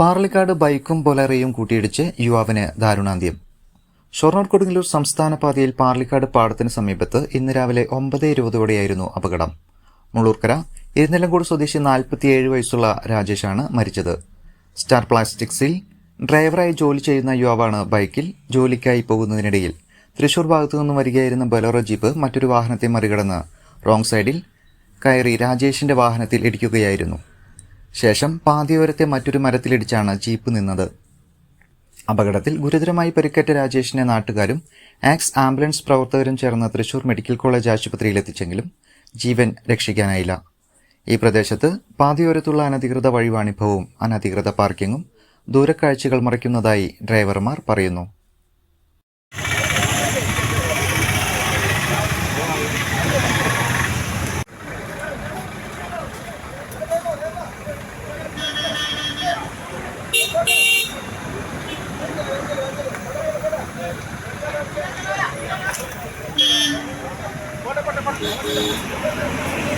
പാർലിക്കാട് ബൈക്കും ബൊലേറയും കൂട്ടിയിടിച്ച് യുവാവിന് ദാരുണാന്ത്യം. ഷൊർണൂർ കൊടുങ്ങല്ലൂർ സംസ്ഥാന പാതയിൽ പാർലിക്കാട് പാടത്തിന് സമീപത്ത് ഇന്ന് രാവിലെ ഒമ്പത് ഇരുപതോടെയായിരുന്നു അപകടം. മുള്ളൂർക്കര ഇരുന്നിലങ്കോട് സ്വദേശി നാൽപ്പത്തിയേഴ് വയസ്സുള്ള രാജേഷാണ് മരിച്ചത്. സ്റ്റാർ പ്ലാസ്റ്റിക്സിൽ ഡ്രൈവറായി ജോലി ചെയ്യുന്ന യുവാവാണ് ബൈക്കിൽ ജോലിക്കായി പോകുന്നതിനിടയിൽ. തൃശൂർ ഭാഗത്തു നിന്നും വരികയായിരുന്ന ബൊലോറോ ജീപ്പ് മറ്റൊരു വാഹനത്തെ മറികടന്ന് റോങ് സൈഡിൽ കയറി രാജേഷിന്റെ വാഹനത്തിൽ ഇടിക്കുകയായിരുന്നു. ശേഷം പാതയോരത്തെ മറ്റൊരു മരത്തിലിടിച്ചാണ് ജീപ്പ് നിന്നത്. അപകടത്തിൽ ഗുരുതരമായി പരിക്കേറ്റ രാജേഷിനെ നാട്ടുകാരും ആക്സ് ആംബുലൻസ് പ്രവർത്തകരും ചേർന്ന് തൃശൂർ മെഡിക്കൽ കോളേജ് ആശുപത്രിയിൽ എത്തിച്ചെങ്കിലും ജീവൻ രക്ഷിക്കാനായില്ല. ഈ പ്രദേശത്ത് പാതയോരത്തുള്ള അനധികൃത വഴിവാണിഭവും അനധികൃത പാർക്കിങ്ങും ദൂരക്കാഴ്ചകൾ മറയ്ക്കുന്നതായി ഡ്രൈവർമാർ പറയുന്നു. போட்ட போட்ட போட்ட